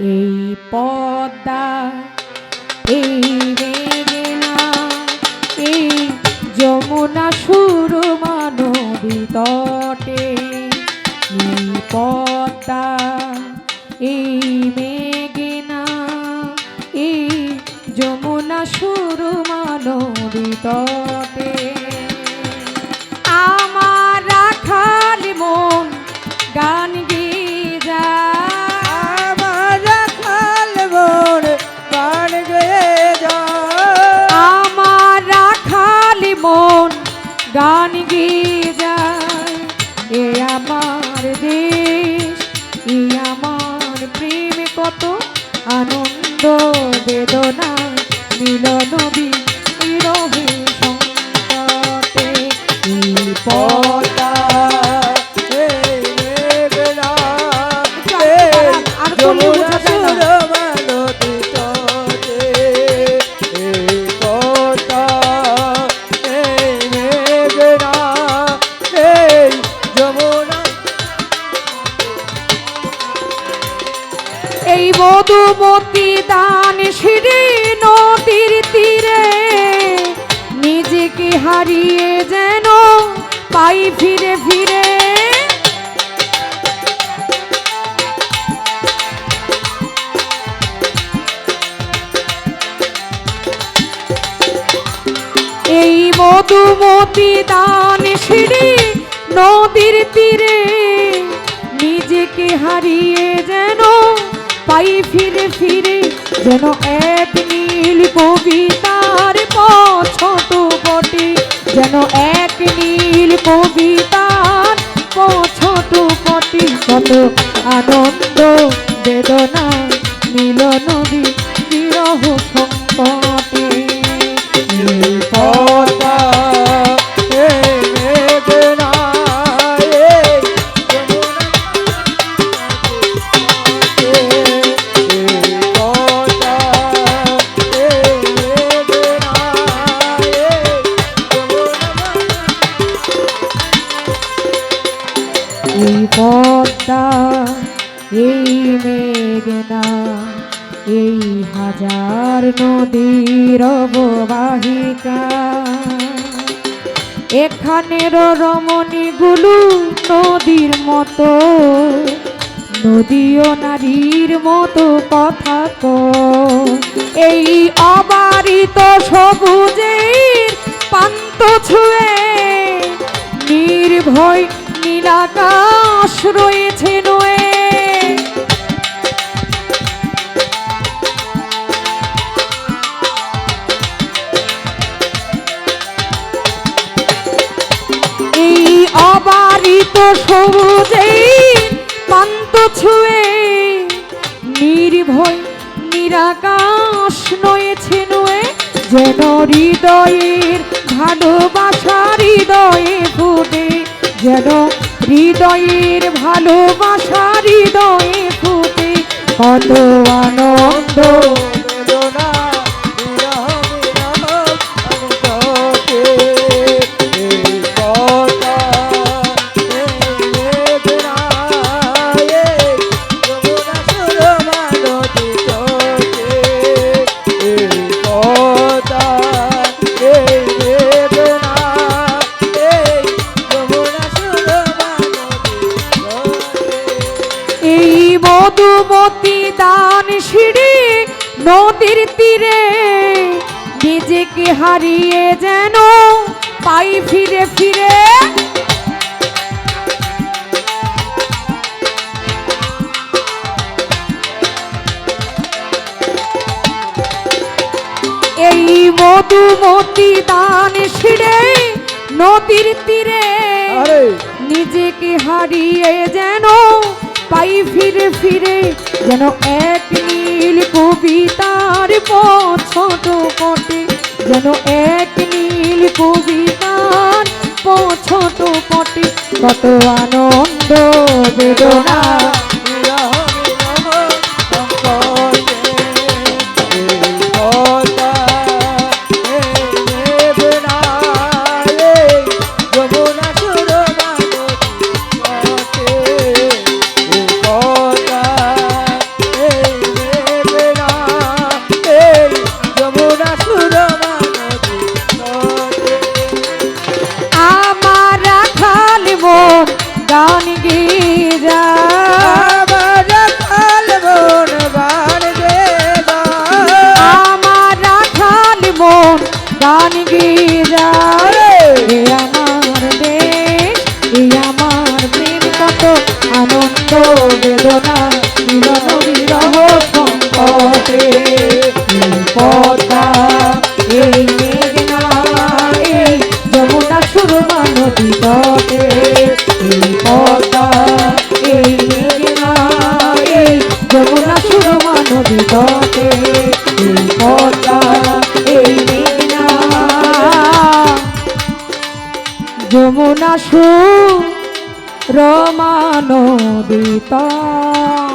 এই পদ্মা, এই মেঘনা, এই যমুনা সুরমা মানবী তটে। এই পদ্মা, এই মেঘনা, এই যমুনা সুরমা গান যায়। এ আমার দেশ, এ আমার প্রেম, কত আনন্দ, বেদনা মিলন বিরহে সংকটে। এই মধুমতি দান সিঁড়ি নদীর তীরে। নিজেকে হারিয়ে যেন পাই ফিরে ফিরে। এই মধুমতি দান সিঁড়ি নদীর তীরে। নিজেকে হারিয়ে যেন পাই ফিরে ফিরে, যেন এক নীল কবিতার পছন্দ বটে। যেন এক নীল কবিতার পছন্দ বটে। কত আনন্দ, বেদনা মিলন বিরহ সংকটে পদ্মা এই মেঘনা, এই হাজার নদীর অববাহিকা এখানের রমণীগুলো নদীর মতো, নদীও নারীর মতো কথা কয়। এই অবারিত সবুজের পান্ত ছুঁয়ে নীলাকাশ রয়েছে নয়ে। এই অবারিত সবুজের পান্ত ছুঁয়ে নির্ভয় নিরাকাশ নয়েছে নয়ে। যেন হৃদয়ের ভালোবাসা হৃদয়ে হৃদয়ের ভালোবাসা হৃদয়ে ফুটে কত আনন্দ। মধুমতি দান সিঁড়ি নদীর তীরে নিজেকে হারিয়ে যেন পাই ফিরে ফিরে। এই মধুমতি দান সিঁড়ে নদীর তীরে নিজেকে হারিয়ে যেন পাই ফিরে ফিরে, যেন এক নীল কবিতার পছন্দ পটে যেন এক নীল কবিতার পছন্দ পটে কত আনন্দ, বেদনা বেদনা বিরহ বিরহ সংকটে পদা এই এই যমুনা সুরমা নদী তটে এই পদা এই মেঘনা এই যমুনা যমুনা সুর રમાનો દીતા.